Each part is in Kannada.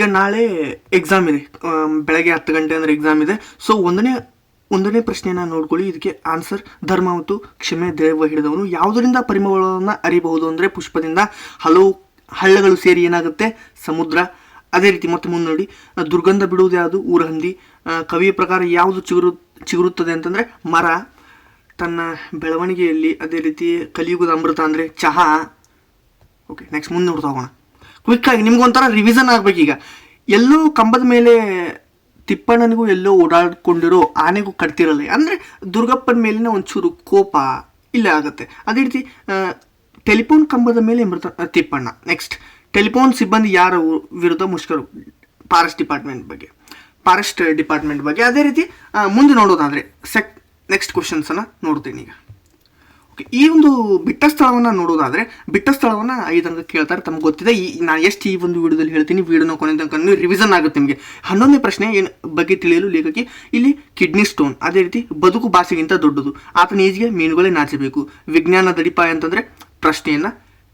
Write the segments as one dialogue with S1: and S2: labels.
S1: ಈಗ ನಾಳೆ ಎಕ್ಸಾಮ್ ಇದೆ. ಬೆಳಗ್ಗೆ ಹತ್ತು ಗಂಟೆ ಅಂದರೆ ಎಕ್ಸಾಮ್ ಇದೆ. ಸೊ ಒಂದನೇ ಒಂದನೇ ಪ್ರಶ್ನೆನ ನೋಡ್ಕೊಳ್ಳಿ. ಇದಕ್ಕೆ ಆನ್ಸರ್ ಧರ್ಮ ಮತ್ತು ಕ್ಷಮೆ, ದೇವ ಹಿಡಿದವನು ಯಾವುದರಿಂದ ಪರಿಮಳವನ್ನು ಅರಿಬಹುದು ಅಂದರೆ ಪುಷ್ಪದಿಂದ. ಹಲವು ಹಳ್ಳಗಳು ಸೇರಿ ಏನಾಗುತ್ತೆ? ಸಮುದ್ರ. ಅದೇ ರೀತಿ ಮತ್ತೆ ಮುಂದೆ ನೋಡಿ ದುರ್ಗಂಧ ಬಿಡುವುದು ಯಾವುದು? ಊರಹಂದಿ. ಕವಿಯ ಪ್ರಕಾರ ಯಾವುದು ಚಿಗುರು, ಚಿಗುರುತ್ತದೆ ಅಂತಂದರೆ ಮರ. ತನ್ನ ಬೆಳವಣಿಗೆಯಲ್ಲಿ ಅದೇ ರೀತಿ ಕಲಿಯುಗದ ಅಮೃತ ಅಂದರೆ ಚಹಾ. ಓಕೆ ನೆಕ್ಸ್ಟ್ ಮುಂದೆ ನೋಡ್ತಾ ಹೋಗೋಣ. ಕ್ವಿಕ್ಕಾಗಿ ನಿಮ್ಗೊಂಥರ ರಿವಿಷನ್ ಆಗ್ಬೇಕೀಗ. ಎಲ್ಲೋ ಕಂಬದ ಮೇಲೆ ತಿಪ್ಪಣ್ಣನಿಗೂ ಎಲ್ಲೋ ಓಡಾಡ್ಕೊಂಡಿರೋ ಆನೆಗೂ ಕಟ್ತಿರಲ್ಲ. ಅಂದರೆ ದುರ್ಗಪ್ಪನ ಮೇಲಿನ ಒಂಚೂರು ಕೋಪ ಇಲ್ಲೇ ಆಗುತ್ತೆ. ಅದೇ ರೀತಿ ಟೆಲಿಫೋನ್ ಕಂಬದ ಮೇಲೆ ಮೃತ ತಿಪ್ಪಣ್ಣ. ನೆಕ್ಸ್ಟ್ ಟೆಲಿಫೋನ್ ಸಿಬ್ಬಂದಿ ಯಾರ ವಿರುದ್ಧ ಮುಷ್ಕರು? ಫಾರೆಸ್ಟ್ ಡಿಪಾರ್ಟ್ಮೆಂಟ್ ಬಗ್ಗೆ. ಫಾರೆಸ್ಟ್ ಡಿಪಾರ್ಟ್ಮೆಂಟ್ ಬಗ್ಗೆ. ಅದೇ ರೀತಿ ಮುಂದೆ ನೋಡೋದಾದರೆ ಸೆಕ್ ನೆಕ್ಸ್ಟ್ ಕ್ವಶನ್ಸನ್ನು ನೋಡ್ತೀನಿ ಈಗ. ಈ ಒಂದು ಬಿಟ್ಟ ಸ್ಥಳವನ್ನು ನೋಡೋದಾದ್ರೆ, ಬಿಟ್ಟ ಸ್ಥಳವನ್ನು ಐದು ಕೇಳ್ತಾರೆ, ತಮ್ಗೆ ಗೊತ್ತಿದೆ. ಈ ನಾನು ಎಷ್ಟು ಈ ಒಂದು ವಿಡಿಯೋದಲ್ಲಿ ಹೇಳ್ತೀನಿ, ವಿಡಿಯೋನ ಕೊನೆ ತನಕ ರಿವಿಷನ್ ಆಗುತ್ತೆ ನಿಮಗೆ. ಹನ್ನೊಂದನೇ ಪ್ರಶ್ನೆ ಏನು ಬಗ್ಗೆ ತಿಳಿಯಲು ಲೇಖಕಿ, ಇಲ್ಲಿ ಕಿಡ್ನಿ ಸ್ಟೋನ್, ಅದೇ ರೀತಿ ಬದುಕು ಭಾಷೆಗಿಂತ ದೊಡ್ಡದು. ಆತನ ಈಜಿಗೆ ಮೀನುಗಳೇ ನಾಚಬೇಕು. ವಿಜ್ಞಾನ ದಡಿಪಾಯ ಅಂತಂದರೆ ಪ್ರಶ್ನೆಯನ್ನು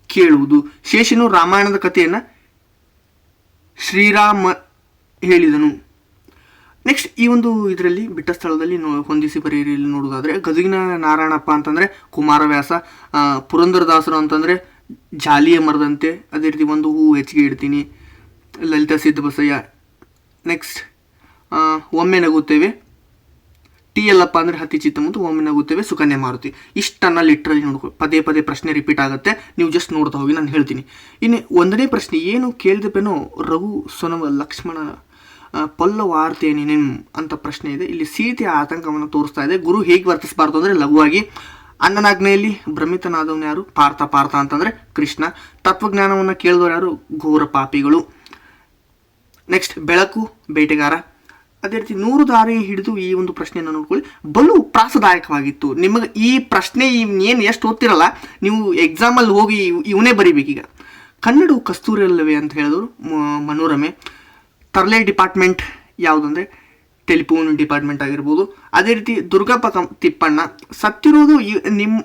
S1: ಕೇಳುವುದು. ಶೇಷನು ರಾಮಾಯಣದ ಕಥೆಯನ್ನು ಶ್ರೀರಾಮ ಹೇಳಿದನು. ನೆಕ್ಸ್ಟ್ ಈ ಒಂದು ಇದರಲ್ಲಿ, ಬಿಟ್ಟ ಸ್ಥಳದಲ್ಲಿ ಹೊಂದಿಸಿ ಬರೆಯಿರಿ ಇಲ್ಲಿ ನೋಡೋದಾದ್ರೆ ಗದಗಿನ ನಾರಾಯಣಪ್ಪ ಅಂತಂದರೆ ಕುಮಾರವ್ಯಾಸ ಪುರಂದರದಾಸರು ಅಂತಂದರೆ ಜಾಲಿಯ ಮರದಂತೆ ಅದೇ ರೀತಿ ಒಂದು ಹೂ ಹೆಚ್ಚಿಗೆ ಇಡ್ತೀನಿ. ಲಲಿತಾ ಸಿದ್ದಬಸಯ್ಯ. ನೆಕ್ಸ್ಟ್ ಒಮ್ಮೆ ನಗುತ್ತೇವೆ. ಟಿ ಎಲ್ಲಪ್ಪ ಅಂದರೆ ಹತ್ತಿ ಚಿತ್ತ ಮತ್ತು ಒಮ್ಮೆ ನಗುತ್ತೇವೆ, ಸುಕನ್ಯಾ ಮಾರುತಿ. ಇಷ್ಟನ್ನು ಲಿಟ್ರಲ್ಲಿ ನೋಡ್ಕೊ, ಪದೇ ಪದೇ ಪ್ರಶ್ನೆ ರಿಪೀಟ್ ಆಗುತ್ತೆ. ನೀವು ಜಸ್ಟ್ ನೋಡ್ತಾ ಹೋಗಿ ನಾನು ಹೇಳ್ತೀನಿ. ಇನ್ನು ಒಂದನೇ ಪ್ರಶ್ನೆ, ಏನು ಕೇಳಿದಪ್ಪೇನೋ ರಘು ಸೊನವ ಲಕ್ಷ್ಮಣ ನಿಮ್ ಅಂತ ಪ್ರಶ್ನೆ ಇದೆ. ಇಲ್ಲಿ ಸೀತೆಯ ಆತಂಕವನ್ನು ತೋರಿಸ್ತಾ ಇದೆ. ಗುರು ಹೇಗೆ ವರ್ತಿಸಬಾರ್ದು ಅಂದರೆ ಲಘುವಾಗಿ ಅನ್ನನಾಗ್ನೆಯಲ್ಲಿ ಭ್ರಮಿತನಾದವನು ಯಾರು? ಪಾರ್ಥ ಪಾರ್ಥ ಅಂತಂದರೆ ಕೃಷ್ಣ. ತತ್ವಜ್ಞಾನವನ್ನು ಕೇಳಿದವರು ಯಾರು? ಘೋರ ಪಾಪಿಗಳು. ನೆಕ್ಸ್ಟ್ ಬೆಳಕು, ಬೇಟೆಗಾರ. ಅದೇ ರೀತಿ ನೂರು ದಾರಿ ಹಿಡಿದು ಈ ಒಂದು ಪ್ರಶ್ನೆಯನ್ನು ನೋಡ್ಕೊಳ್ಳಿ. ಬಲು ಪ್ರಾಸದಾಯಕವಾಗಿತ್ತು ನಿಮಗೆ ಈ ಪ್ರಶ್ನೆ ಏನು ಎಷ್ಟು ಓದ್ತಿರಲ್ಲ, ನೀವು ಎಕ್ಸಾಮಲ್ಲಿ ಹೋಗಿ ಇವನೇ ಬರೀಬೇಕೀಗ. ಕನ್ನಡವು ಕಸ್ತೂರಿ ಅಲ್ಲವೇ ಅಂತ ಹೇಳಿದ್ರು ಮನೋರಮೆ. ತರ್ಲೆ ಡಿಪಾರ್ಟ್ಮೆಂಟ್ ಯಾವುದಂದ್ರೆ ಟೆಲಿಫೋನ್ ಡಿಪಾರ್ಟ್ಮೆಂಟ್ ಆಗಿರ್ಬೋದು. ಅದೇ ರೀತಿ ದುರ್ಗಪ್ಪ ತಿಪ್ಪಣ್ಣ, ಸತ್ತಿರೋದು ನಿಮ್ಮ ನಿಮ್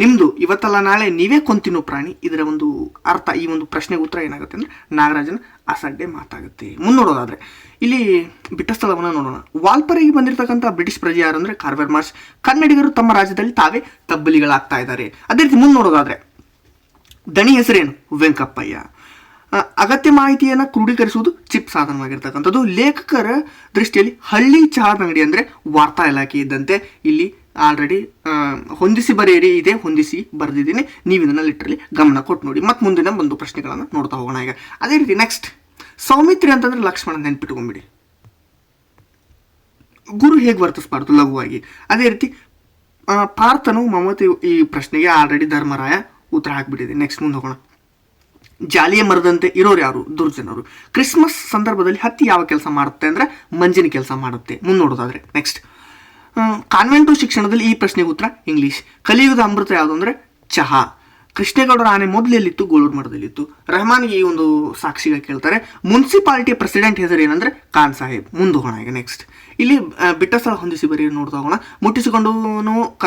S1: ನಿಮ್ಮದು ಇವತ್ತಲ್ಲ ನಾಳೆ ನೀವೇ ಕೊಂತಿನೋ ಪ್ರಾಣಿ. ಇದರ ಒಂದು ಅರ್ಥ, ಈ ಒಂದು ಪ್ರಶ್ನೆಗೆ ಉತ್ತರ ಏನಾಗುತ್ತೆ ಅಂದರೆ ನಾಗರಾಜನ ಅಸಡ್ಡೆ ಮಾತಾಗುತ್ತೆ. ಮುನ್ನೋಡೋದಾದರೆ, ಇಲ್ಲಿ ಬಿಟ್ಟ ಸ್ಥಳವನ್ನು ನೋಡೋಣ. ವಾಲ್ಪರಿಗೆ ಬಂದಿರತಕ್ಕಂಥ ಬ್ರಿಟಿಷ್ ಪ್ರಜೆ ಯಾರು ಅಂದರೆ ಕಾರ್ವೆರ್ ಮಾರ್ಚ್ ಕನ್ನಡಿಗರು ತಮ್ಮ ರಾಜ್ಯದಲ್ಲಿ ತಾವೇ ತಬ್ಬಲಿಗಳಾಗ್ತಾ ಇದ್ದಾರೆ. ಅದೇ ರೀತಿ ಮುಂದೆ ನೋಡೋದಾದರೆ ದಣಿ ಹೆಸರೇನು? ವೆಂಕಪ್ಪಯ್ಯ. ಅಗತ್ಯ ಮಾಹಿತಿಯನ್ನು ಕ್ರೋಢೀಕರಿಸುವುದು ಚಿಪ್ ಸಾಧನವಾಗಿರ್ತಕ್ಕಂಥದ್ದು. ಲೇಖಕರ ದೃಷ್ಟಿಯಲ್ಲಿ ಹಳ್ಳಿ ಚಹಾದ ಅಂಗಡಿ ಅಂದರೆ ವಾರ್ತಾ ಇಲಾಖೆ ಇದ್ದಂತೆ ಇಲ್ಲಿ ಆಲ್ರೆಡಿ ಹೊಂದಿಸಿ ಬರೆಯಿರಿ, ಇದೆ ಹೊಂದಿಸಿ ಬರೆದಿದ್ದೀನಿ. ನೀವು ಇದನ್ನು ಲಿಟ್ರಲಿ ಗಮನ ಕೊಟ್ಟು ನೋಡಿ. ಮತ್ತು ಮುಂದಿನ ಒಂದು ಪ್ರಶ್ನೆಗಳನ್ನು ನೋಡ್ತಾ ಹೋಗೋಣ ಈಗ. ಅದೇ ರೀತಿ ನೆಕ್ಸ್ಟ್ ಸೌಮಿತ್ರಿ ಅಂತಂದ್ರೆ ಲಕ್ಷ್ಮಣ ನೆನ್ಪಿಟ್ಕೊಂಬಿಡಿ. ಗುರು ಹೇಗೆ ವರ್ತಿಸ್ಬಾರ್ದು ಲಘುವಾಗಿ ಅದೇ ರೀತಿ ಪಾರ್ಥನು ಮಮತೆ ಈ ಪ್ರಶ್ನೆಗೆ ಆಲ್ರೆಡಿ ಧರ್ಮರಾಯ ಉತ್ತರ ಹಾಕ್ಬಿಟ್ಟಿದೆ. ನೆಕ್ಸ್ಟ್ ಮುಂದೆ ಹೋಗೋಣ. ಜಾಲಿಯ ಮರದಂತೆ ಇರೋರು ಯಾರು? ದುರ್ಜನರು. ಕ್ರಿಸ್ಮಸ್ ಸಂದರ್ಭದಲ್ಲಿ ಹತ್ತಿ ಯಾವ ಕೆಲಸ ಮಾಡುತ್ತೆ ಅಂದರೆ ಮಂಜಿನ ಕೆಲಸ ಮಾಡುತ್ತೆ. ಮುಂದೆ ನೋಡೋದಾದ್ರೆ ನೆಕ್ಸ್ಟ್ ಕಾನ್ವೆಂಟು ಶಿಕ್ಷಣದಲ್ಲಿ ಈ ಪ್ರಶ್ನೆಗೆ ಉತ್ತರ ಇಂಗ್ಲೀಷ್ ಕಲಿಯುಗದ ಅಮೃತ ಯಾವುದು ಅಂದರೆ ಚಹಾ. ಕೃಷ್ಣೇಗೌಡರ ಆನೆ ಮೊದಲಲ್ಲಿತ್ತು? ಗೋಲೂರು ಮಠದಲ್ಲಿತ್ತು. ರೆಹಮಾನ್ಗೆ ಈ ಒಂದು ಸಾಕ್ಷಿಗೆ ಕೇಳ್ತಾರೆ. ಮುನ್ಸಿಪಾಲಿಟಿ ಪ್ರೆಸಿಡೆಂಟ್ ಹೆಸರು ಏನಂದ್ರೆ ಖಾನ್ ಸಾಹೇಬ್. ಮುಂದೆ ಹೋಗೋಣ ಈಗ ನೆಕ್ಸ್ಟ್ ಇಲ್ಲಿ ಬಿಟ್ಟ ಸ್ಥಳ ಹೊಂದಿಸಿ ಬರೀ ನೋಡ್ತಾ ಹೋಗೋಣ. ಮುಟ್ಟಿಸಿಕೊಂಡು ಕ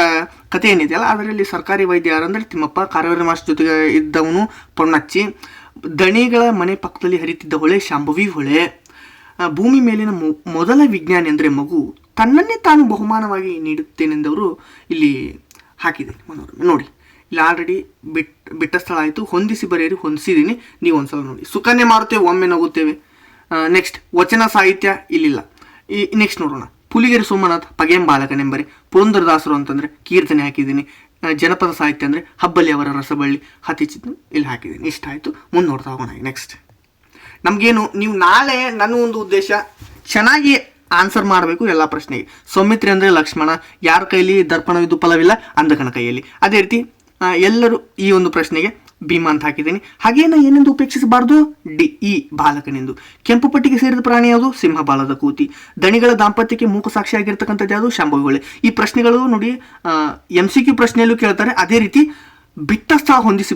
S1: ಕಥೆ ಏನಿದೆಯಲ್ಲ ಅದರಲ್ಲಿ ಸರ್ಕಾರಿ ವೈದ್ಯ ಯಾರಂದ್ರೆ ತಿಮ್ಮಪ್ಪ ಕಾರವಾರ ಮಾಸ್ ಜೊತೆಗೆ ಇದ್ದವನು ಪೊನ್ನಚ್ಚಿ, ದಣಿಗಳ ಮನೆ ಪಕ್ಕದಲ್ಲಿ ಹರಿತಿದ್ದ ಹೊಳೆ ಶಾಂಭವಿ ಹೊಳೆ ಭೂಮಿ ಮೇಲಿನ ಮೊದಲ ವಿಜ್ಞಾನಿ ಅಂದರೆ ಮಗು, ತನ್ನನ್ನೇ ತಾನು ಬಹುಮಾನವಾಗಿ ನೀಡುತ್ತೇನೆಂದವರು ಇಲ್ಲಿ ಹಾಕಿದೆ ನೋಡಿ, ಇಲ್ಲಿ ಆಲ್ರೆಡಿ ಬಿಟ್ ಬಿಟ್ಟ ಸ್ಥಳ ಆಯಿತು, ಹೊಂದಿಸಿ ಬರೆಯಿರಿ ಹೊಂದಿಸಿದ್ದೀನಿ ನೀವು ಒಂದ್ಸಲ ನೋಡಿ. ಸುಕನ್ಯೆ ಮಾರುತ್ತೇವೆ, ಒಮ್ಮೆ ನಗುತ್ತೇವೆ. ನೆಕ್ಸ್ಟ್ ವಚನ ಸಾಹಿತ್ಯ ಇಲ್ಲಿಲ್ಲ. ಈ ನೆಕ್ಸ್ಟ್ ನೋಡೋಣ. ಪುಲಿಗೆರೆ ಸೋಮನಾಥ್, ಪಗೆಂ ಬಾಲಕನೆಂಬರೆ ಪುರಂದರದಾಸರು ಅಂತಂದರೆ ಕೀರ್ತನೆ ಹಾಕಿದ್ದೀನಿ ಜನಪದ ಸಾಹಿತ್ಯ ಅಂದರೆ ಹಬ್ಬಲಿ ಅವರ ರಸಬಳ್ಳಿ ಹತಿಚಿತ್ತು ಇಲ್ಲಿ ಹಾಕಿದ್ದೀನಿ. ಇಷ್ಟ ಆಯಿತು ಮುಂದೆ ನೋಡ್ತಾ ಹೋಗೋಣ ನೆಕ್ಸ್ಟ್ ನಮಗೇನು, ನೀವು ನಾಳೆ ನನ್ನ ಒಂದು ಉದ್ದೇಶ, ಚೆನ್ನಾಗಿ ಆನ್ಸರ್ ಮಾಡಬೇಕು ಎಲ್ಲ ಪ್ರಶ್ನೆಗೆ. ಸೌಮಿತ್ರಿ ಅಂದರೆ ಲಕ್ಷ್ಮಣ, ಯಾರ ಕೈಲಿ ದರ್ಪಣವಿದ್ದು ಫಲವಿಲ್ಲ ಅಂಧಕನ ಕೈಯಲ್ಲಿ. ಅದೇ ರೀತಿ ಎಲ್ಲರೂ ಈ ಒಂದು ಪ್ರಶ್ನೆಗೆ ಭೀಮ ಅಂತ ಹಾಕಿದ್ದೀನಿ. ಹಾಗೇನ ಏನೆಂದು ಉಪೇಕ್ಷಿಸಬಾರದು? D, E, ಬಾಲಕನೆಂದು. ಕೆಂಪು ಪಟ್ಟಿಗೆ ಸೇರಿದ ಪ್ರಾಣಿ ಯಾವುದು? ಸಿಂಹ ಬಾಲದ ಕೂತಿ. ದಣಿಗಳ ದಾಂಪತ್ಯಕ್ಕೆ ಮೂಕ ಸಾಕ್ಷಿಯಾಗಿರ್ತಕ್ಕಂಥದ್ದು ಯಾವುದು? ಶಾಂಭವಿಗಳು ಈ ಪ್ರಶ್ನೆಗಳು ನೋಡಿ ಎಂ ಸಿ ಕ್ಯೂ ಪ್ರಶ್ನೆಯಲ್ಲೂ ಕೇಳ್ತಾರೆ. ಅದೇ ರೀತಿ ಬಿಟ್ಟ ಸ್ಥಳ ಹೊಂದಿಸಿ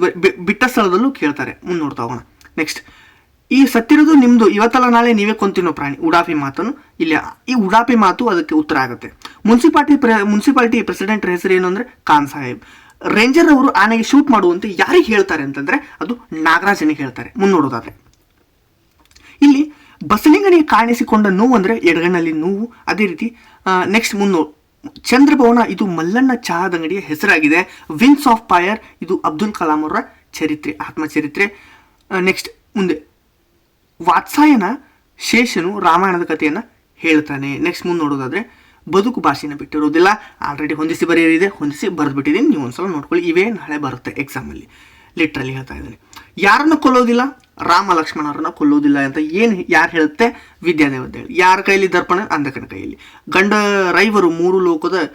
S1: ಬಿಟ್ಟ ಸ್ಥಳದಲ್ಲೂ ಕೇಳ್ತಾರೆ. ಮುಂದೆ ನೋಡ್ತಾ ಹೋಗೋಣ. ನೆಕ್ಸ್ಟ್ ಈ ಸತ್ತಿರೋದು ನಿಮ್ದು. ಇವತ್ತಲ್ಲ ನಾಳೆ ನೀವೇ ಕೊಂತಿನೋ ಪ್ರಾಣಿ. ಉಡಾಫಿ ಮಾತನ್ನು. ಇಲ್ಲಿ ಈ ಉಡಾಫಿ ಮಾತು ಅದಕ್ಕೆ ಉತ್ತರ ಆಗುತ್ತೆ. ಮುನ್ಸಿಪಾಲ್ಟಿ ಪ್ರ, ಮುನ್ಸಿಪಾಲಿಟಿ ಪ್ರೆಸಿಡೆಂಟ್ ಹೆಸರು ಏನು ಅಂದರೆ? ಖಾನ್ ಸಾಹೇಬ್. ರೇಂಜರ್ ಅವರು ಆನೆಗೆ ಶೂಟ್ ಮಾಡುವಂತೆ ಯಾರಿಗೆ ಹೇಳ್ತಾರೆ ಅಂತಂದ್ರೆ ಅದು ನಾಗರಾಜನಿಗೆ ಹೇಳ್ತಾರೆ, ಮುನ್ನೋಡೋದಾದ್ರೆ. ಇಲ್ಲಿ ಬಸಲಿಂಗನಿಗೆ ಕಾಣಿಸಿಕೊಂಡ ನೋವು ಅಂದ್ರೆ ಎಡಗಣ್ಣಲ್ಲಿ ನೋವು, ಅದೇ ರೀತಿ ನೆಕ್ಸ್ಟ್ ಮುನ್ನೋ, ಚಂದ್ರಭವನ, ಇದು ಮಲ್ಲಣ್ಣ ಚಹಾದ ಅಂಗಡಿಯ ಹೆಸರಾಗಿದೆ. ವಿಂಗ್ಸ್ ಆಫ್ ಫೈರ್ ಇದು ಅಬ್ದುಲ್ ಕಲಾಂ ಅವರ ಚರಿತ್ರೆ, ಆತ್ಮಚರಿತ್ರೆ. ನೆಕ್ಸ್ಟ್ ಮುಂದೆ, ವಾತ್ಸಾಯನ ಶೇಷನು ರಾಮಾಯಣದ ಕಥೆಯನ್ನು ಹೇಳ್ತಾನೆ. ನೆಕ್ಸ್ಟ್ ಮುಂದೆ ನೋಡೋದಾದ್ರೆ ಬದುಕು ಭಾಷೆನ ಬಿಟ್ಟಿರೋದಿಲ್ಲ ಆಲ್ರೆಡಿ ಹೊಂದಿಸಿ ಬರೆಯೋದಿದೆ ಹೊಂದಿಸಿ ಬರೆದ್ಬಿಟ್ಟಿದ್ದೀನಿ ನೀವು ಒಂದ್ಸಲ ನೋಡ್ಕೊಳ್ಳಿ. ಇವೇ ನಾಳೆ ಬರುತ್ತೆ ಎಕ್ಸಾಮಲ್ಲಿ ಲಿಟ್ರಲಿ ಹೇಳ್ತಾ ಇದ್ದೀನಿ. ಯಾರನ್ನು ಕೊಲ್ಲೋದಿಲ್ಲ? ರಾಮ ಲಕ್ಷ್ಮಣರನ್ನ ಕೊಲ್ಲೋದಿಲ್ಲ ಅಂತ ಏನು ಯಾರು ಹೇಳುತ್ತೆ? ವಿದ್ಯಾದೇವತೆ ಹೇಳಿ. ಯಾರ ಕೈಯಲ್ಲಿ ದರ್ಪಣ? ಅಂಧಕನ ಕೈಯಲ್ಲಿ ಗಂಡ ರೈವರು ಮೂರು ಲೋಕದ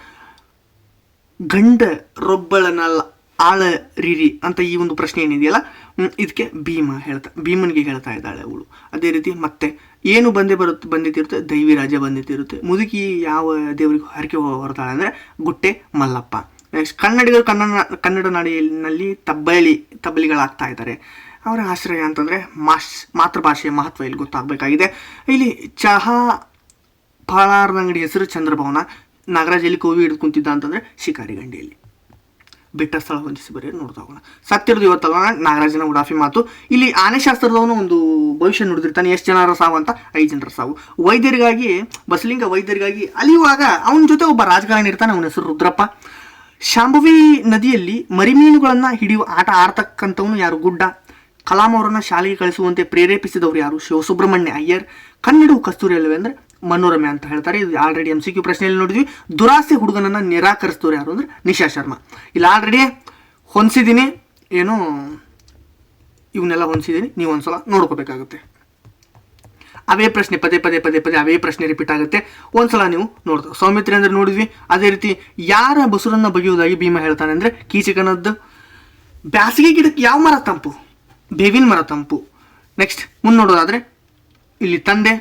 S1: ಗಂಡ ರೊಬ್ಬಳನಲ್ಲ ಆಳ ರೀರಿ ಅಂತ ಈ ಒಂದು ಪ್ರಶ್ನೆ ಏನಿದೆಯಲ್ಲ? ಇದಕ್ಕೆ ಭೀಮ ಹೇಳ್ತಾ, ಭೀಮನಿಗೆ ಹೇಳ್ತಾ ಇದ್ದಾಳೆ ಅವಳು. ಅದೇ ರೀತಿ ಮತ್ತೆ ಏನು ಬಂದೇ ಬರುತ್ತೆ ಬಂದಿತ್ತಿರುತ್ತೆ ದೈವಿ ರಾಜ ಬಂದಿತ್ತಿರುತ್ತೆ ಮುದುಕಿ ಯಾವ ದೇವರಿಗೆ ಹರಕೆ ಹೊರತಾಳೆ ಅಂದರೆ ಗುಟ್ಟೆ ಮಲ್ಲಪ್ಪ. ನೆಕ್ಸ್ಟ್ ಕನ್ನಡಿಗರು ಕನ್ನಡ ಕನ್ನಡ ನಾಡಿನಲ್ಲಿ ತಬ್ಬಲಿ, ತಬ್ಬಲಿಗಳಾಗ್ತಾ ಇದ್ದಾರೆ. ಅವರ ಆಶ್ರಯ ಅಂತಂದರೆ ಮಾಶ್ ಮಾತೃಭಾಷೆಯ ಮಹತ್ವ ಇಲ್ಲಿ ಗೊತ್ತಾಗಬೇಕಾಗಿದೆ. ಇಲ್ಲಿ ಚಹಾ ಫಲಾರದ ಅಂಗಡಿ ಹೆಸರು ಚಂದ್ರಭವನ ನಾಗರಾಜಲ್ಲಿ ಕೋವಿ ಹಿಡಿದು ಕುಂತಿದ್ದ ಅಂತಂದರೆ ಶಿಕಾರಿ ಗಂಡಿಯಲ್ಲಿ ಬೆಟ್ಟ ಸ್ಥಳ ಹೊಂದಿಸಿ ಬರೀ ನೋಡ್ತಾ ಹೋಗೋಣ. ಇವತ್ತಲ್ಲ, ನಾಗರಾಜನ ಉಡಾಫಿ ಮಾತು. ಇಲ್ಲಿ ಆನೆ ಶಾಸ್ತ್ರದವನು ಒಂದು ಭವಿಷ್ಯ ನುಡಿದಿರ್ತಾನೆ, ಎಷ್ಟು ಜನರ ಸಾವು ಅಂತ? ಐದು ಜನರ ಸಾವು. ವೈದ್ಯರಿಗಾಗಿ, ಬಸಲಿಂಗ ವೈದ್ಯರಿಗಾಗಿ ಅಲಿಯುವಾಗ ಅವನ ಜೊತೆ ಒಬ್ಬ ರಾಜಕಾರಣಿ ಇರ್ತಾನೆ, ಅವನ ಹೆಸರು ರುದ್ರಪ್ಪ. ಶಾಂಭವಿ ನದಿಯಲ್ಲಿ ಮರಿಮೀನುಗಳನ್ನು ಹಿಡಿಯುವ ಆಟ ಆಡ್ತಕ್ಕಂಥವನು ಯಾರು? ಗುಡ್ಡ. ಕಲಾಂ ಅವರನ್ನ ಶಾಲೆಗೆ ಕಳಿಸುವಂತೆ ಪ್ರೇರೇಪಿಸಿದವರು ಯಾರು? ಶಿವಸುಬ್ರಹ್ಮಣ್ಯ ಅಯ್ಯರ್. ಕನ್ನಡವು ಕಸ್ತೂರಿ ಅಲ್ಲವೇ ಅಂದರೆ ಮನೋರಮೆ ಅಂತ ಹೇಳ್ತಾರೆ. ಇದು ಆಲ್ರೆಡಿ ಎಂ ಸಿ ಕ್ಯೂ ಪ್ರಶ್ನೆಯಲ್ಲಿ ನೋಡಿದ್ವಿ. ದುರಾಸೆ ಹುಡುಗನನ್ನು ನಿರಾಕರಿಸಿದವರು ಯಾರು ಅಂದರೆ ನಿಶಾ ಶರ್ಮಾ. ಇಲ್ಲಿ ಆಲ್ರೆಡಿ ಹೊಂದಿಸಿದ್ದೀನಿ ಏನು? ಇವನ್ನೆಲ್ಲ ಹೊಂದಿಸಿದ್ದೀನಿ ನೀವು ಒಂದ್ಸಲ ನೋಡ್ಕೋಬೇಕಾಗುತ್ತೆ. ಅವೇ ಪ್ರಶ್ನೆ, ಪದೇ ಪದೇ ಪದೇ ಪದೇ ಅವೇ ಪ್ರಶ್ನೆ ರಿಪೀಟ್ ಆಗುತ್ತೆ. ಒಂದ್ಸಲ ನೀವು ನೋಡ್ತಾ ಸೌಮಿತ್ರಿ ಅಂದ್ರೆ ನೋಡಿದ್ವಿ. ಅದೇ ರೀತಿ ಯಾರ ಬಸುರನ್ನು ಬಗೆಯುವುದಾಗಿ ಭೀಮ ಹೇಳ್ತಾನೆ ಅಂದರೆ ಕೀಚಕನದ್ದು ಬ್ಯಾಸಿಗೆ ಗಿಡಕ್ಕೆ ಯಾವ ಮರ ತಂಪು? ಬೇವಿನ ಮರ ತಂಪು. ನೆಕ್ಸ್ಟ್ ಮುಂದೆ ನೋಡೋದಾದ್ರೆ ಇಲ್ಲಿ ತಂದೆ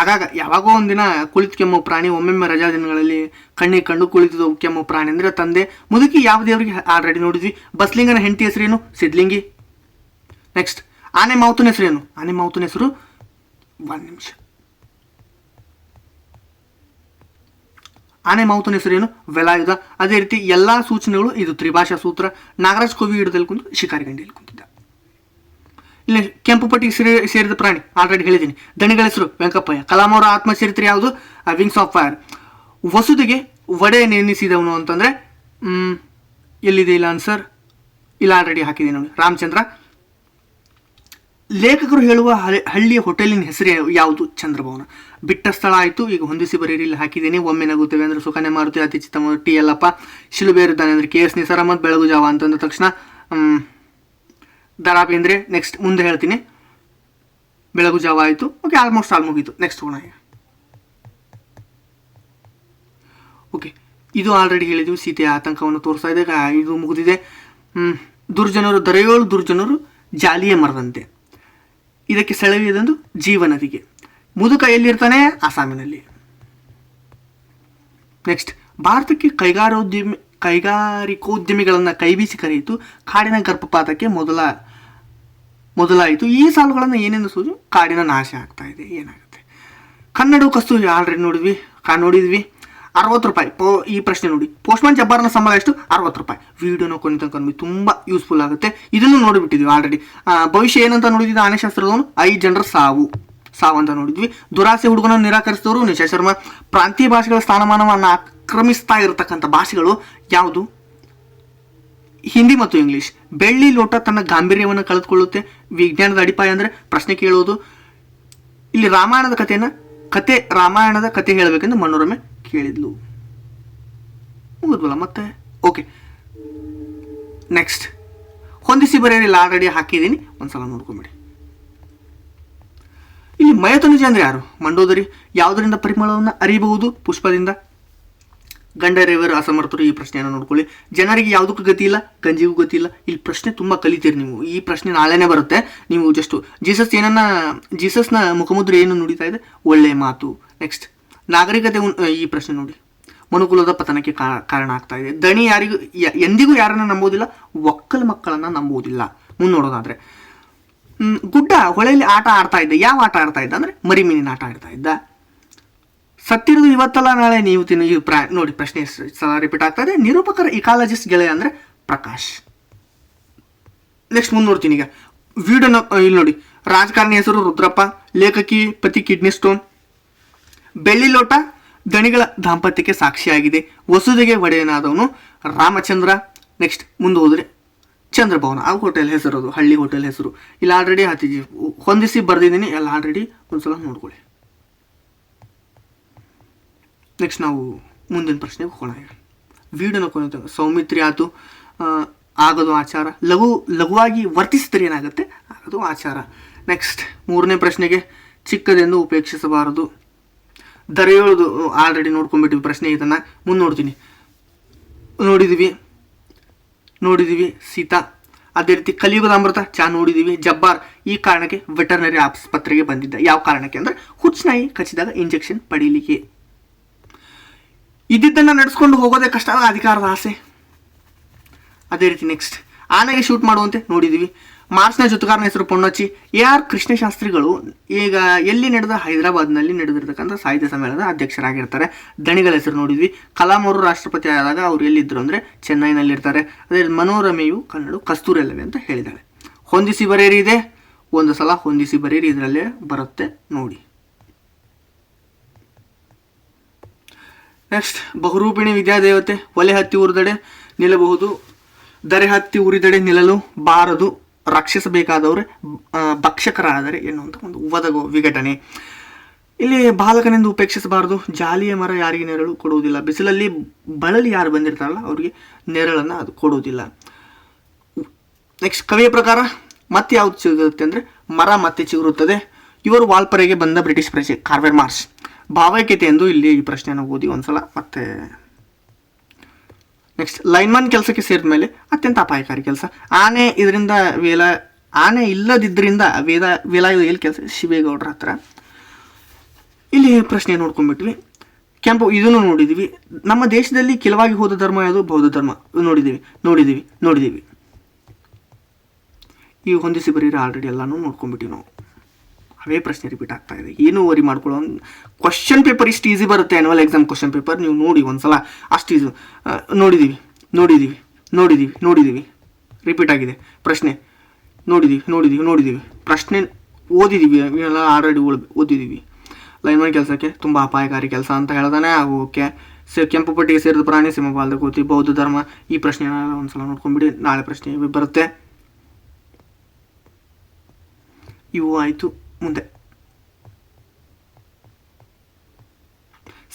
S1: ಆಗಾಗ ಯಾವಾಗೋ ಒಂದಿನ ಕುಳಿತು ಕೆಮ್ಮು ಪ್ರಾಣಿ, ಒಮ್ಮೊಮ್ಮೆ ರಜಾ ದಿನಗಳಲ್ಲಿ ಕಣ್ಣಿಗೆ ಕಂಡು ಕುಳಿತು ಕೆಮ್ಮು ಪ್ರಾಣಿ ಅಂದರೆ ತಂದೆ, ಮುದುಕಿ ಯಾವ ದೇವರಿಗೆ ಆಲ್ರೆಡಿ ನೋಡಿದ್ವಿ? ಬಸ್ಲಿಂಗನ ಹೆಂಡತಿ ಹೆಸರೇನು? ಸಿದ್ಲಿಂಗಿ. ನೆಕ್ಸ್ಟ್ ಆನೆ ಮಾವುತನ ಹೆಸರೇನು? ಆನೆ ಮಾವುತನ ಹೆಸರು? ಒಂದು ನಿಮಿಷ. ಆನೆ ಮಾವುತನ ಹೆಸರೇನು? ವೆಲಾಯುಧ. ಅದೇ ರೀತಿ ಎಲ್ಲ ಸೂಚನೆಗಳು ಇದು ತ್ರಿಭಾಷಾ ಸೂತ್ರ. ನಾಗರಾಜ್ ಕೋವಿ ಹಿಡಿದಲ್ಲಿ ಕುಂತು, ಶಿಕಾರಿ ಗಂಡಿಯಲ್ಲಿ ಕುಂತಿದ್ದ. ಇಲ್ಲಿ ಕೆಂಪು ಪಟ್ಟಿಗೆ ಸೇರಿ, ಸೇರಿದ ಪ್ರಾಣಿ. ಆಲ್ರೆಡಿ ಹೇಳಿದ್ದೀನಿ. ದಣಿಗಳ ಹೆಸರು ವೆಂಕಪ್ಪಯ್ಯ. ಕಲಾಂ ಅವರ ಆತ್ಮಚರಿತ್ರೆ ಯಾವುದು? ವಿಂಗ್ಸ್ ಆಫ್ ಫೈರ್ ವಸುದಿಗೆ ವಡೆ ನಿರ್ಮಿಸಿದವನು ಅಂತಂದ್ರೆ ಎಲ್ಲಿದೆ ಇಲ್ಲ ಆನ್ಸರ್ ಇಲ್ಲ, ಆಲ್ರೆಡಿ ಹಾಕಿದ್ದೀನಿ ನೋಡಿ. ರಾಮಚಂದ್ರ. ಲೇಖಕರು ಹೇಳುವ ಹಳೆ- ಹಳ್ಳಿಯ ಹೋಟೆಲಿನ ಹೆಸರು ಯಾವುದು? ಚಂದ್ರಭವನ. ಬಿಟ್ಟ ಸ್ಥಳ ಆಯಿತು. ಈಗ ಹೊಂದಿಸಿ ಬರೀರಿ ಇಲ್ಲಿ ಹಾಕಿದ್ದೀನಿ. ಒಮ್ಮೆ ನಗುತ್ತೇವೆ ಅಂದರೆ ಸುಖನೆ ಮಾರುತಿ ಅತಿ ಚಿತ್ತಮ ಟಿ ಎಲ್ಲಪ್ಪ ಶಿಲುಬೇರಿದ್ದಾನೆ ಅಂದರೆ ಕೆ ಎಸ್ ನಿಸಾರ್ ಅಹಮದ್ ಬೆಳಗು ಜಾವ ಅಂತಂದ ತಕ್ಷಣ ದರಾ ಬೇಂದ್ರೆ ನೆಕ್ಸ್ಟ್ ಮುಂದೆ ಹೇಳ್ತೀನಿ. ಬೆಳಗು ಜಾವ ಆಯಿತು. ಓಕೆ ಆಲ್ಮೋಸ್ಟ್ ಆಲ್ ಮುಗೀತು. ನೆಕ್ಸ್ಟ್ ಹೋಗೋಣ ಓಕೆ ಇದು ಆಲ್ರೆಡಿ ಹೇಳಿದ್ವಿ. ಸೀತೆಯ ಆತಂಕವನ್ನು ತೋರಿಸ್ತಾ ಇದೆ. ಇದು ಮುಗಿದಿದೆ. ದುರ್ಜನರು ದರೆಯೋಳು ದುರ್ಜನರು ಜಾಲಿಯ ಮರದಂತೆ. ಇದಕ್ಕೆ ಸೆಳೆಯುವುದೊಂದು ಜೀವನದಿಗೆ ಮುದುಕ ಎಲ್ಲಿರ್ತಾನೆ? ಅಸ್ಸಾಮಿನಲ್ಲಿ. ನೆಕ್ಸ್ಟ್ ಭಾರತಕ್ಕೆ ಕೈಗಾರೋದ್ಯಮಿ ಕೈಗಾರಿಕೋದ್ಯಮಿಗಳನ್ನು ಕೈಬೀಸಿ ಕರೆಯಿತು. ಕಾಡಿನ ಗರ್ಭಪಾತಕ್ಕೆ ಮೊದಲ, ಮೊದಲಾಯಿತು. ಈ ಸಾಲುಗಳನ್ನು ಏನೇನು ಸೂಚು? ಕಾಡಿನ ನಾಶ ಆಗ್ತಾ ಇದೆ. ಏನಾಗುತ್ತೆ? ಕನ್ನಡ ಕಸ್ತೂರಿ ಆಲ್ರೆಡಿ ನೋಡಿದ್ವಿ. ಕಾ, ನೋಡಿದ್ವಿ. ಅರವತ್ತು ರೂಪಾಯಿ. ಪೋ, ಈ ಪ್ರಶ್ನೆ ನೋಡಿ. ಪೋಸ್ಟ್ಮನ್ ಜಬ್ಬಾರನ ಸಂಬಳ ಎಷ್ಟು? ಅರವತ್ತು ರೂಪಾಯಿ. ವಿಡಿಯೋನ ಕೊನೆ ತನಕ ನೋಡಿ. ತುಂಬ ಯೂಸ್ಫುಲ್ ಆಗುತ್ತೆ. ಇದನ್ನು ನೋಡಿಬಿಟ್ಟಿದ್ವಿ ಆಲ್ರೆಡಿ. ಭವಿಷ್ಯ ಏನಂತ ನೋಡಿದ್ವಿ? ಆನೆಶಾಸ್ತ್ರದವನು ಐದು ಜನರ ಸಾವು. ಸಾವು ಅಂತ ನೋಡಿದ್ವಿ. ದುರಾಸೆ ಹುಡುಗನನ್ನು ನಿರಾಕರಿಸಿದವರು ನಿಶಾ ಶರ್ಮಾ. ಪ್ರಾಂತೀಯ ಭಾಷೆಗಳ ಸ್ಥಾನಮಾನವನ್ನು ಆಕ್ರಮಿಸ್ತಾ ಇರತಕ್ಕಂಥ ಭಾಷೆಗಳು ಯಾವುದು? ಹಿಂದಿ ಮತ್ತು ಇಂಗ್ಲಿಷ್. ಬೆಳ್ಳಿ ಲೋಟ ತನ್ನ ಗಾಂಭೀರ್ಯವನ್ನು ಕಳೆದುಕೊಳ್ಳುತ್ತೆ. ವಿಜ್ಞಾನದ ಅಡಿಪಾಯ ಅಂದರೆ ಪ್ರಶ್ನೆ ಕೇಳೋದು. ಇಲ್ಲಿ ರಾಮಾಯಣದ ಕಥೆಯನ್ನ ಕತೆ ರಾಮಾಯಣದ ಕತೆ ಹೇಳಬೇಕೆಂದು ಮನೋರಮೆ ಕೇಳಿದ್ಲು. ಮುಗಿದ್ವಲ್ಲ ಮತ್ತೆ? ಓಕೆ. ನೆಕ್ಸ್ಟ್. ಹೊಂದಿಸಿ ಬರೆಯಲ್ಲಿ ಆಲ್ರೆಡಿ ಹಾಕಿದ್ದೀನಿ. ಒಂದ್ಸಲ ನೋಡ್ಕೊಂಬಿಡಿ. ಇಲ್ಲಿ ಮಯತನುಜ ಅಂದ್ರೆ ಯಾರು? ಮಂಡೋದರಿ ಯಾವುದರಿಂದ ಪರಿಮಳವನ್ನು ಅರಿಯಬಹುದು? ಪುಷ್ಪದಿಂದ? ಗಂಡರೇವರು ಅಸಮರ್ಥರು ಈ ಪ್ರಶ್ನೆಯನ್ನು ನೋಡ್ಕೊಳ್ಳಿ. ಜನರಿಗೆ ಯಾವುದಕ್ಕೂ ಗತಿ ಇಲ್ಲ ಗಂಜಿಗೂ ಗತಿ ಇಲ್ಲ. ಇಲ್ಲಿ ಪ್ರಶ್ನೆ ತುಂಬ ಕಲಿತೀರಿ ನೀವು. ಈ ಪ್ರಶ್ನೆ ನಾಳೆನೇ ಬರುತ್ತೆ. ನೀವು ಜಸ್ಟ್ ಜೀಸಸ್ ಏನನ್ನ ಜೀಸಸ್ನ ಮುಖಮುದ್ರೆ ಏನು ನುಡಿತಾ ಇದೆ? ಒಳ್ಳೆ ಮಾತು. ನೆಕ್ಸ್ಟ್ ನಾಗರಿಕತೆ ಈ ಪ್ರಶ್ನೆ ನೋಡಿ. ಮನುಕುಲದ ಪತನಕ್ಕೆ ಕಾರಣ ಆಗ್ತಾ ಇದೆ. ದಣಿ ಯಾರಿಗೂ ಎಂದಿಗೂ ಯಾರನ್ನ ನಂಬೋದಿಲ್ಲ ಒಕ್ಕಲ ಮಕ್ಕಳನ್ನ ನಂಬೋದಿಲ್ಲ. ಮುಂದೆ ನೋಡೋದಾದ್ರೆ ಹ್ಮ್, ಗುಡ್ಡ ಹೊಳೆಯಲ್ಲಿ ಆಟ ಆಡ್ತಾ ಇದ್ದ. ಯಾವ ಆಟ ಆಡ್ತಾ ಇದ್ದ? ಅಂದ್ರೆ ಮರಿಮೀನಿನ ಆಟ ಆಡ್ತಾ ಇದ್ದ. ಸತ್ತಿರೋದು ಇವತ್ತಲ್ಲ, ನಾಳೆ ನೀವು ತಿನ್ನು, ಈ ನೋಡಿ ಪ್ರಶ್ನೆ ಸಲ ರಿಪೀಟ್ ಆಗ್ತಾ ಇದೆ. ನಿರೂಪಕರ ಇಕಾಲಜಿಸ್ಟ್ ಗೆಳೆಯ ಅಂದ್ರೆ ಪ್ರಕಾಶ್. ನೆಕ್ಸ್ಟ್ ಮುಂದೆ ನೋಡ್ತೀನಿ ಈಗ ವಿಡಿಯೋನ ಇಲ್ಲಿ ನೋಡಿ. ರಾಜಕಾರಣಿ ಹೆಸರು ರುದ್ರಪ್ಪ, ಲೇಖಕಿ, ಪತಿ ಕಿಡ್ನಿ ಸ್ಟೋನ್. ಬೆಳ್ಳಿ ಲೋಟ, ದಣಿಗಳ ದಾಂಪತ್ಯಕ್ಕೆ ಸಾಕ್ಷಿಯಾಗಿದೆ. ವಸುದೆಗೆ ಒಡೆಯನಾದವನು ರಾಮಚಂದ್ರ. ನೆಕ್ಸ್ಟ್ ಮುಂದೆ ಹೋದರೆ ಚಂದ್ರಭವನ. ಆ ಹೋಟೆಲ್ ಹೆಸರು ಅದು ಹಳ್ಳಿ ಹೋಟೆಲ್ ಹೆಸರು. ಇಲ್ಲಿ ಆಲ್ರೆಡಿ ಹತ್ತಿಜಿ ಹೊಂದಿಸಿ ಬರೆದಿದ್ದೀನಿ. ಎಲ್ಲ ಆಲ್ರೆಡಿ ಒಂದ್ಸಲ ನೋಡ್ಕೊಳ್ಳಿ. ನೆಕ್ಸ್ಟ್ ನಾವು ಮುಂದಿನ ಪ್ರಶ್ನೆಗೆ ಹೋಗೋಣ ವೀಡನ ಕೊನೆ ಸೌಮಿತ್ರಿ ಆತು ಆ, ಆಗೋದು ಆಚಾರ. ಲಘು ಲಘುವಾಗಿ ವರ್ತಿಸಿದರೆ ಏನಾಗುತ್ತೆ? ಆಗೋದು ಆಚಾರ. ನೆಕ್ಸ್ಟ್ ಮೂರನೇ ಪ್ರಶ್ನೆಗೆ ಚಿಕ್ಕದೆಂದು ಉಪೇಕ್ಷಿಸಬಾರದು. ದರೆಯೋದು ಆಲ್ರೆಡಿ ನೋಡ್ಕೊಂಡ್ಬಿಟ್ಟಿವಿ ಪ್ರಶ್ನೆ ಇದನ್ನು. ಮುಂದೆ ನೋಡ್ತೀನಿ. ನೋಡಿದ್ದೀವಿ ನೋಡಿದ್ದೀವಿ ಸೀತಾ. ಅದೇ ರೀತಿ ಕಲಿಯುಗದ ಅಮೃತ ಚಾ ನೋಡಿದ್ದೀವಿ ಜಬ್ಬಾರ್. ಈ ಕಾರಣಕ್ಕೆ ವೆಟರ್ನರಿ ಆಸ್ಪತ್ರೆಗೆ ಬಂದಿದ್ದ. ಯಾವ ಕಾರಣಕ್ಕೆ? ಅಂದರೆ ಹುಚ್ಚನಾಯಿ ಕಚ್ಚಿದಾಗ ಇಂಜೆಕ್ಷನ್ ಪಡೀಲಿಕ್ಕೆ. ಇದ್ದಿದ್ದನ್ನು ನಡೆಸ್ಕೊಂಡು ಹೋಗೋದೇ ಕಷ್ಟ. ಅಧಿಕಾರದ ಆಸೆ. ಅದೇ ರೀತಿ ನೆಕ್ಸ್ಟ್ ಆನೆಗೆ ಶೂಟ್ ಮಾಡುವಂತೆ ನೋಡಿದ್ದೀವಿ ಮಾರ್ಚ್ನ ಜೊತೆಗಾರನ ಹೆಸರು ಪೊಣ್ಣಚ್ಚಿ ಎ ಆರ್ ಕೃಷ್ಣಶಾಸ್ತ್ರಿಗಳು ಈಗ ಎಲ್ಲಿ ನಡೆದ ಹೈದರಾಬಾದ್ನಲ್ಲಿ ನಡೆದಿರ್ತಕ್ಕಂಥ ಸಾಹಿತ್ಯ ಸಮ್ಮೇಳನದ ಅಧ್ಯಕ್ಷರಾಗಿರ್ತಾರೆ. ದಣಿಗಳ ಹೆಸರು ನೋಡಿದ್ವಿ. ಕಲಾಂ ಅವರು ರಾಷ್ಟ್ರಪತಿ ಆದಾಗ ಅವ್ರು ಎಲ್ಲಿದ್ದರು ಅಂದರೆ ಚೆನ್ನೈನಲ್ಲಿರ್ತಾರೆ. ಅದೇ ಮನೋರಮೆಯು ಕನ್ನಡ ಕಸ್ತೂರಲ್ಲವೇ ಅಂತ ಹೇಳಿದ್ದಾಳೆ ಹೊಂದಿಸಿ ಬರೆಯರಿ ಇದೆ. ಒಂದು ಸಲ ಹೊಂದಿಸಿ ಬರೆಯಿರಿ, ಇದರಲ್ಲೇ ಬರುತ್ತೆ ನೋಡಿ. ನೆಕ್ಸ್ಟ್, ಬಹುರೂಪಿಣಿ ವಿದ್ಯಾದೇವತೆ, ಒಲೆ ಹತ್ತಿ ಉರಿದಡೆ ನಿಲ್ಲಬಹುದು, ದರೆ ಹತ್ತಿ ಉರಿದಡೆ ನಿಲ್ಲಲು ಬಾರದು, ರಕ್ಷಿಸಬೇಕಾದವರು ಭಕ್ಷಕರಾದರೆ ಎನ್ನುವಂಥ ಒಂದು ಒದಗೋ ವಿಘಟನೆ. ಇಲ್ಲಿ ಬಾಲಕನೆಂದು ಉಪೇಕ್ಷಿಸಬಾರದು, ಜಾಲಿಯ ಮರ ಯಾರಿಗೆ ನೆರಳು ಕೊಡುವುದಿಲ್ಲ, ಬಿಸಿಲಲ್ಲಿ ಬಳಲಿ ಯಾರು ಬಂದಿರ್ತಾರಲ್ಲ, ಅವರಿಗೆ ನೆರಳನ್ನು ಅದು ಕೊಡುವುದಿಲ್ಲ. ನೆಕ್ಸ್ಟ್, ಕವಿಯ ಪ್ರಕಾರ ಮತ್ತೆ ಯಾವುದು ಸಿಗುತ್ತೆ ಅಂದರೆ, ಮರ ಮತ್ತೆ ಚಿಗುರುತ್ತದೆ. ಇವರು ವಾಲ್ಪರೆಗೆ ಬಂದ ಬ್ರಿಟಿಷ್ ಪ್ರಜೆ, ಕಾರ್ವೆರ್ ಮಾರ್ಸ್ ಭಾವೈಕ್ಯತೆ ಎಂದು ಇಲ್ಲಿ ಈ ಪ್ರಶ್ನೆಯನ್ನು ಓದಿ ಒಂದ್ಸಲ, ಮತ್ತೆ ನೆಕ್ಸ್ಟ್ ಲೈನ್ಮನ್ ಕೆಲಸಕ್ಕೆ ಸೇರಿದ ಮೇಲೆ ಅತ್ಯಂತ ಅಪಾಯಕಾರಿ ಕೆಲಸ. ಆನೆ ಇದರಿಂದ ವೇಲ, ಆನೆ ಇಲ್ಲದಿದ್ದರಿಂದ ವೇದ ವೇಲಾಯುಧ ಕೆಲಸ, ಶಿವೇಗೌಡರ ಹತ್ರ. ಇಲ್ಲಿ ಪ್ರಶ್ನೆ ನೋಡ್ಕೊಂಡ್ಬಿಟ್ವಿ. ಕೆಂಪು, ಇದನ್ನು ನೋಡಿದ್ದೀವಿ ನಮ್ಮ ದೇಶದಲ್ಲಿ ಕೆಲವಾಗಿ ಹೋದ ಧರ್ಮ ಯಾವುದು? ಬೌದ್ಧ ಧರ್ಮ. ನೋಡಿದ್ದೀವಿ ನೋಡಿದ್ದೀವಿ ನೋಡಿದ್ದೀವಿ ಈ ಹೊಂದಿಸಿ ಬರೀರಿ ಆಲ್ರೆಡಿ ಎಲ್ಲನೂ ನೋಡ್ಕೊಂಡ್ಬಿಟ್ಟಿವಿ ನಾವು. ಅವೇ ಪ್ರಶ್ನೆ ರಿಪೀಟ್ ಆಗ್ತಾ ಇದೆ. ಏನು ವರಿ ಮಾಡ್ಕೊಳ್ಳೋ ಕ್ವಶನ್ ಪೇಪರ್ ಇಷ್ಟು ಈಸಿ ಬರುತ್ತೆ ಆ್ಯನುವಲ್ ಎಕ್ಸಾಮ್ ಕ್ವಶನ್ ಪೇಪರ್ ನೀವು ನೋಡಿ ಒಂದ್ಸಲ. ಅಷ್ಟು ಈಸು ನೋಡಿದ್ದೀವಿ ನೋಡಿದ್ದೀವಿ ನೋಡಿದ್ದೀವಿ ನೋಡಿದ್ದೀವಿ ರಿಪೀಟ್ ಆಗಿದೆ. ಪ್ರಶ್ನೆ ನೋಡಿದ್ದೀವಿ ನೋಡಿದ್ದೀವಿ ನೋಡಿದ್ದೀವಿ ಪ್ರಶ್ನೆ ಓದಿದ್ದೀವಿ ಇವೆಲ್ಲ ಆಲ್ರೆಡಿ ಓದಿದ್ದೀವಿ ಲೈನ್ಮನ್ ಕೆಲಸಕ್ಕೆ ತುಂಬ ಅಪಾಯಕಾರಿ ಕೆಲಸ ಅಂತ ಹೇಳ್ದಾನೆ. ಓಕೆ. ಸ, ಕೆಂಪು ಪಟ್ಟಿಗೆ ಸೇರಿದ ಪ್ರಾಣಿ ಸಿಂಹಪಾಲದ ಕೋತಿ, ಬೌದ್ಧ ಧರ್ಮ, ಈ ಪ್ರಶ್ನೆ ಒಂದು ಸಲ ನೋಡ್ಕೊಂಡ್ಬಿಡಿ ನಾಳೆ ಪ್ರಶ್ನೆ ಬರುತ್ತೆ. ಇವು ಆಯಿತು. ಮುಂದೆ.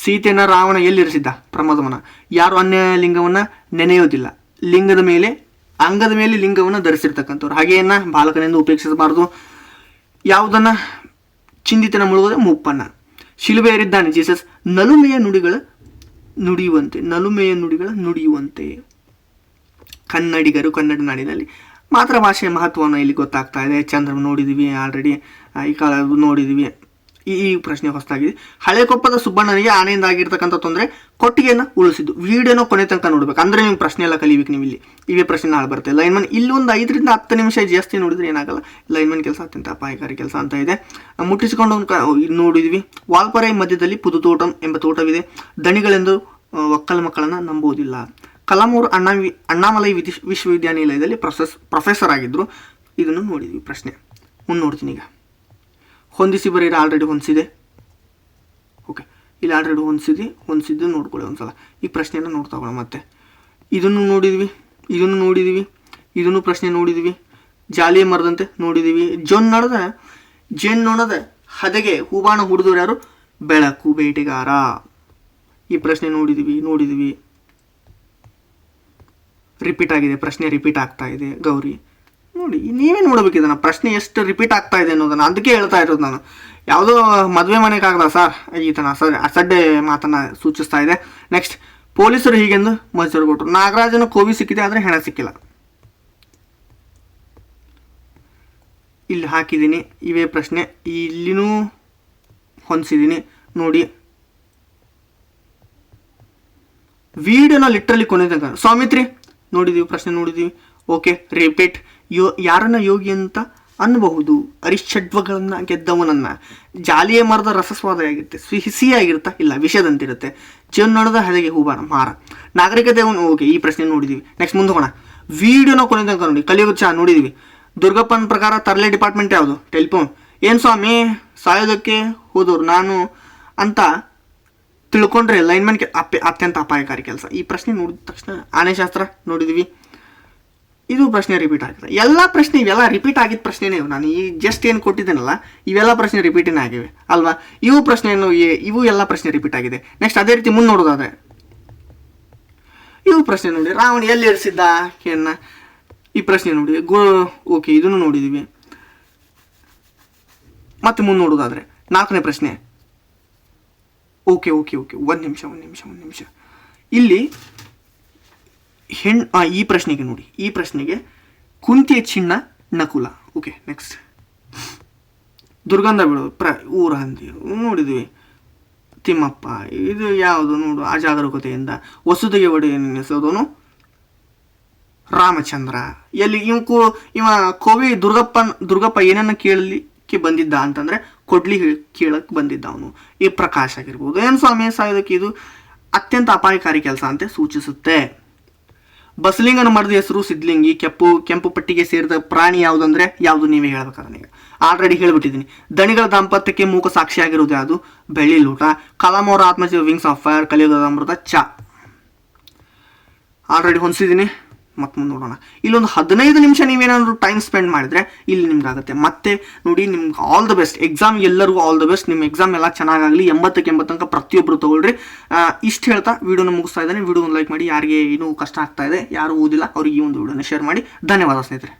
S1: ಸೀತೆಯನ್ನು ರಾವಣ ಎಲ್ಲಿರಿಸಿದ್ದ ಪ್ರಮೋದವನ ಯಾರು ಅನ್ಯ ಲಿಂಗವನ್ನು ನೆನೆಯೋದಿಲ್ಲ. ಲಿಂಗದ ಮೇಲೆ, ಅಂಗದ ಮೇಲೆ ಲಿಂಗವನ್ನು ಧರಿಸಿರ್ತಕ್ಕಂಥವ್ರು. ಹಾಗೆಯನ್ನ ಬಾಲಕನೆಂದು ಉಪೇಕ್ಷಿಸಬಾರದು. ಯಾವುದನ್ನು? ಚಿಂದಿತನ ಮುಳುಗದೆ ಮುಪ್ಪನ್ನ. ಶಿಲುಬೆಯರಿದ್ದಾನೆ ಜೀಸಸ್. ನಲುಮೆಯ ನುಡಿಗಳ ನುಡಿಯುವಂತೆ. ನಲುಮೆಯ ನುಡಿಗಳ ನುಡಿಯುವಂತೆ. ಕನ್ನಡಿಗರು ಕನ್ನಡ ನಾಡಿನಲ್ಲಿ ಮಾತೃಭಾಷೆಯ ಮಹತ್ವವನ್ನು ಇಲ್ಲಿ ಗೊತ್ತಾಗ್ತಾ ಇದೆ. ಚಂದ್ರ ನೋಡಿದ್ದೀವಿ ಆಲ್ರೆಡಿ ಈ ಕಾಲ ನೋಡಿದ್ದೀವಿ ಈ ಈ ಪ್ರಶ್ನೆ ಹೊಸದಾಗಿದೆ. ಹಳೆಕೊಪ್ಪದ ಸುಬ್ಬಣ್ಣನಿಗೆ ಆನೆಯಿಂದ ಆಗಿರ್ತಕ್ಕಂಥ ತೊಂದರೆ ಕೊಟ್ಟಿಗೆಯನ್ನು ಉಳಿಸಿದ್ದು ವಿಡಿಯೋನ ಕೊನೆ ತನಕ ನೋಡ್ಬೇಕು. ಅಂದ್ರೆ ನೀವು ಪ್ರಶ್ನೆ ಎಲ್ಲ ಕಲಿಬೇಕು ನೀವು ಇಲ್ಲಿ. ಇವೇ ಪ್ರಶ್ನೆ ನಾಳೆ ಬರುತ್ತೆ. ಲೈನ್ಮನ್ ಇಲ್ಲಿ ಒಂದು ಐದರಿಂದ ಹತ್ತು ನಿಮಿಷ ಜಾಸ್ತಿ ನೋಡಿದ್ರೆ ಏನಾಗಲ್ಲ. ಲೈನ್ಮನ್ ಕೆಲಸ ಅತ್ಯಂತ ಅಪಾಯಕಾರಿ ಕೆಲಸ ಅಂತ ಇದೆ. ಮುಟ್ಟಿಸಿಕೊಂಡು ನೋಡಿದ್ವಿ. ವಾಲ್ಪರೈ ಮಧ್ಯದಲ್ಲಿ ಪುದುತೋಟಂ ಎಂಬ ತೋಟವಿದೆ. ದಣಿಗಳೆಂದು ಒಕ್ಕಲ ಮಕ್ಕಳನ್ನು ನಂಬುವುದಿಲ್ಲ ಕಲಾಂ ಅಣ್ಣ ಅಣ್ಣಾಮಲೈ ವಿಧಿ ವಿಶ್ವವಿದ್ಯಾನಿಲಯದಲ್ಲಿ ಪ್ರೊಸೆಸ್, ಪ್ರೊಫೆಸರ್ ಆಗಿದ್ದರು ಇದನ್ನು ನೋಡಿದ್ವಿ ಪ್ರಶ್ನೆ. ಮುಂದೆ ನೋಡ್ತೀನಿ ಈಗ. ಹೊಂದಿಸಿ ಬರೀರ ಆಲ್ರೆಡಿ ಹೊಂದಿಸಿದೆ. ಓಕೆ ಇಲ್ಲಿ ಆಲ್ರೆಡಿ ಹೊಂದಿಸಿದೆ, ಹೊಂದಿಸಿದ್ದು ನೋಡ್ಕೊಳ್ಳಿ ಒಂದ್ಸಲ. ಈ ಪ್ರಶ್ನೆಯನ್ನು ನೋಡ್ತಾ ಹೋಗೋಣ ಮತ್ತೆ. ಇದನ್ನು ನೋಡಿದ್ವಿ ಇದನ್ನು ನೋಡಿದ್ವಿ, ಇದನ್ನು ಪ್ರಶ್ನೆ ನೋಡಿದ್ವಿ. ಜಾಲಿಯ ಮರದಂತೆ ನೋಡಿದ್ದೀವಿ ಜೊನ್ ನೋಡದ, ಜೇನ್ ನೋಡದ ಹದೆಗೆ ಹೂಬಾಣ ಹುಡಿದವರು ಯಾರು? ಬೆಳಕು ಬೇಟೆಗಾರ. ಈ ಪ್ರಶ್ನೆ ನೋಡಿದ್ವಿ ನೋಡಿದ್ದೀವಿ ರಿಪೀಟ್ ಆಗಿದೆ, ಪ್ರಶ್ನೆ ರಿಪೀಟ್ ಆಗ್ತಾ ಇದೆ, ಗೌರಿ. ನೋಡಿ, ನೀವೇ ನೋಡ್ಬೇಕು ಇದನ್ನು, ಪ್ರಶ್ನೆ ಎಷ್ಟು ರಿಪೀಟ್ ಆಗ್ತಾ ಇದೆ ಅನ್ನೋದನ್ನು, ಅದಕ್ಕೆ ಹೇಳ್ತಾ ಇರೋದು ನಾನು. ಯಾವುದೋ ಮದುವೆ ಮನೆಗೆ ಆಗದ ಸರ್ ಈತನ ಸರ್ ಅಸಡ್ಡೆ ಮಾತನ್ನು ಸೂಚಿಸ್ತಾ ಇದೆ. ನೆಕ್ಸ್ಟ್ ಪೊಲೀಸರು ಹೀಗೆಂದು ಮಜೂರು ಕೊಟ್ಟರು ನಾಗರಾಜನ ಕೋವಿ ಸಿಕ್ಕಿದೆ ಆದರೆ ಹೆಣ ಸಿಕ್ಕಿಲ್ಲ. ಇಲ್ಲಿ ಹಾಕಿದ್ದೀನಿ, ಇವೇ ಪ್ರಶ್ನೆ. ಇಲ್ಲಿನೂ ಹೊಂದಿಸಿದ್ದೀನಿ. ನೋಡಿ. ವೀಡಿಯೋನ ಲಿಟ್ರಲಿ ಕೊನೆ ತನಕ ನೋಡಿದೀವಿ, ಪ್ರಶ್ನೆ ನೋಡಿದೀವಿ. ಓಕೆ ರಿಪೀಟ್ ಯೋ, ಯಾರನ್ನ ಯೋಗಿ ಅಂತ ಅನ್ನಬಹುದು? ಅರಿಷಡ್ವಗಳನ್ನ ಗೆದ್ದವನನ್ನ. ಜಾಲಿಯ ಮರದ ರಸಸ್ವಾದ ಆಗಿರುತ್ತೆ ಸಿಹಿಯಾಗಿರುತ್ತಾ? ಇಲ್ಲ, ವಿಷದಂತಿರುತ್ತೆ. ಜೀವನ ಹದೆಗೆ ಹೂಬಾಣ, ಮಾರ. ನಾಗರಿಕತೆ ಓಕೆ ಈ ಪ್ರಶ್ನೆ ನೋಡಿದೀವಿ. ನೆಕ್ಸ್ಟ್ ಮುಂದೆ ಹೋಗೋಣ. ವಿಡಿಯೋನ ಕೊನೆ ತನಕ ನೋಡಿ. ಕಲಿಯುಗ ಚಾ, ನೋಡಿದೀವಿ. ದುರ್ಗಪ್ಪನ ಪ್ರಕಾರ ತರಲೆ ಡಿಪಾರ್ಟ್ಮೆಂಟ್ ಯಾವುದು? ಟೆಲಿಫೋನ್ ಏನು ಸ್ವಾಮಿ, ಸಾಯೋದಕ್ಕೆ ಹೋದವ್ರು ನಾನು ಅಂತ ತಿಳ್ಕೊಂಡ್ರೆ ಲೈನ್ಮನ್ಗೆ ಅಪ್ಪ ಅತ್ಯಂತ ಅಪಾಯಕಾರಿ ಕೆಲಸ. ಈ ಪ್ರಶ್ನೆ ನೋಡಿದ ತಕ್ಷಣ ಆನೆಶಾಸ್ತ್ರ ನೋಡಿದ್ವಿ. ಇದು ಪ್ರಶ್ನೆ ರಿಪೀಟ್ ಆಗಿದೆ. ಎಲ್ಲ ಪ್ರಶ್ನೆ ಇವೆಲ್ಲ ರಿಪೀಟ್ ಆಗಿದ್ದ ಪ್ರಶ್ನೆನೇ ನಾನು ಈ ಜಸ್ಟ್ ಏನು ಕೊಟ್ಟಿದ್ದೇನಲ್ಲ, ಇವೆಲ್ಲ ಪ್ರಶ್ನೆ ರಿಪೀಟೇ ಆಗಿವೆ. ಅಲ್ವಾ? ಇವು ಪ್ರಶ್ನೆಯನ್ನು ಇವು ಎಲ್ಲ ಪ್ರಶ್ನೆ ರಿಪೀಟ್ ಆಗಿದೆ. ನೆಕ್ಸ್ಟ್ ಅದೇ ರೀತಿ ಮುಂದೆ ನೋಡೋದಾದ್ರೆ. ಇವು ಪ್ರಶ್ನೆ ನೋಡಿ, ರಾವಣ ಎಲ್ಲಿ ಇರಿಸಿದ್ದ ಏನ ಈ ಪ್ರಶ್ನೆ ನೋಡಿ, ಗೋ ಓಕೆ ಇದನ್ನು ನೋಡಿದ್ದೀವಿ ಮತ್ತೆ ಮುಂದೆ ನೋಡೋದಾದ್ರೆ. ನಾಲ್ಕನೇ ಪ್ರಶ್ನೆ. Okay okay okay. ಒಂದು ನಿಮಿಷ ಒಂದು ನಿಮಿಷ ಒಂದು ನಿಮಿಷ. ಇಲ್ಲಿ ಹೆಣ್ ಈ ಪ್ರಶ್ನೆಗೆ ನೋಡಿ. ಈ ಪ್ರಶ್ನೆಗೆ ಕುಂತಿಯ ಚಿನ್ನ ನಕುಲ. ಓಕೆ ನೆಕ್ಸ್ಟ್ ದುರ್ಗಂಧ ಬಿಡೋದು ಪ್ರ, ಊರ ಹಂದಿ. ನೋಡಿದ್ವಿ. ತಿಮ್ಮಪ್ಪ, ಇದು ಯಾವುದು ನೋಡು ಅಜಾಗರೂಕತೆಯಿಂದ ವಸುದಿಗೆ ಒಡೆಯ ನೆನೆಸೋದನು ರಾಮಚಂದ್ರ. ಎಲ್ಲಿ ಇವ ಕೋ, ಇವ ಕೋವಿ ದುರ್ಗಪ್ಪ ದುರ್ಗಪ್ಪ ಏನನ್ನ ಕೇಳಲಿಕ್ಕೆ ಬಂದಿದ್ದ ಅಂತಂದ್ರೆ ಕೊಡ್ಲಿ ಕೇಳಕ್ಕೆ ಕೇಳಕ್ ಬಂದಿದ್ದ ಅವನು. ಈ ಪ್ರಕಾಶ್ ಆಗಿರ್ಬೋದು. ಏನು ಸ್ವಾಮಿ, ಸಾಯೋದಕ್ಕೆ ಇದು ಅತ್ಯಂತ ಅಪಾಯಕಾರಿ ಕೆಲಸ ಅಂತ ಸೂಚಿಸುತ್ತೆ. ಬಸಲಿಂಗನ ಮರದ ಹೆಸರು ಸಿದ್ಲಿಂಗಿ ಕೆಂಪು ಕೆಂಪು ಪಟ್ಟಿಗೆ ಸೇರಿದ ಪ್ರಾಣಿ ಯಾವುದಂದ್ರೆ ಯಾವುದು ನೀವೇ ಹೇಳ್ಬೇಕಾದ್ರೆ ನೀವು. ಆಲ್ರೆಡಿ ಹೇಳ್ಬಿಟ್ಟಿದ್ದೀನಿ. ದಣಿಗಳ ದಾಂಪತ್ಯಕ್ಕೆ ಮೂಕ ಸಾಕ್ಷಿಯಾಗಿರೋದು ಯಾವುದು? ಬೆಳ್ಳಿ ಲೂಟ ಕಲಾಂ ಅವರ ಆತ್ಮಹತ್ಯೆ ವಿಂಗ್ಸ್ ಆಫ್ ಫೈರ್ ಕಲಿಯುಗದ ಅಮೃತ, ಚಾ. ಆಲ್ರೆಡಿ ಹೊಂದಿಸಿದ್ದೀನಿ. ಮತ್ತೆ ಮುಂದೆ ನೋಡೋಣ. ಇಲ್ಲೊಂದು ಹದಿನೈದು ನಿಮಿಷ ನೀವೇನಾದರೂ ಟೈಮ್ ಸ್ಪೆಂಡ್ ಮಾಡಿದ್ರೆ ಇಲ್ಲಿ ನಿಮ್ಗಾಗುತ್ತೆ. ಮತ್ತೆ ನೋಡಿ ನಿಮ್ಗೆ ಆಲ್ ದ ಬೆಸ್ಟ್ ಎಕ್ಸಾಮ್ ಎಲ್ಲರಿಗೂ ಆಲ್ ದ ಬೆಸ್ಟ್ ನಿಮ್ಮ ಎಕ್ಸಾಮ್ ಎಲ್ಲ ಚೆನ್ನಾಗಾಗಲಿ. ಎಂಬತ್ತಕ್ಕೆ ಎಂಬತ್ತು ತನಕ ಪ್ರತಿಯೊಬ್ಬರು ತಗೊಳ್ರಿ ಇಷ್ಟು ಹೇಳ್ತಾ ವಿಡಿಯೋನ ಮುಗಿಸ್ತಾ ಇದ್ದಾನೆ. ವಿಡಿಯೋನ ಲೈಕ್ ಮಾಡಿ ಯಾರಿಗೆ ಏನೂ ಕಷ್ಟ ಆಗ್ತಾ ಇದೆ, ಯಾರು ಓದಿಲ್ಲ, ಅವ್ರಿಗೆ ಈ ಒಂದು ವಿಡಿಯೋನ ಶೇರ್ ಮಾಡಿ. ಧನ್ಯವಾದ ಸ್ನೇಹಿತರೆ.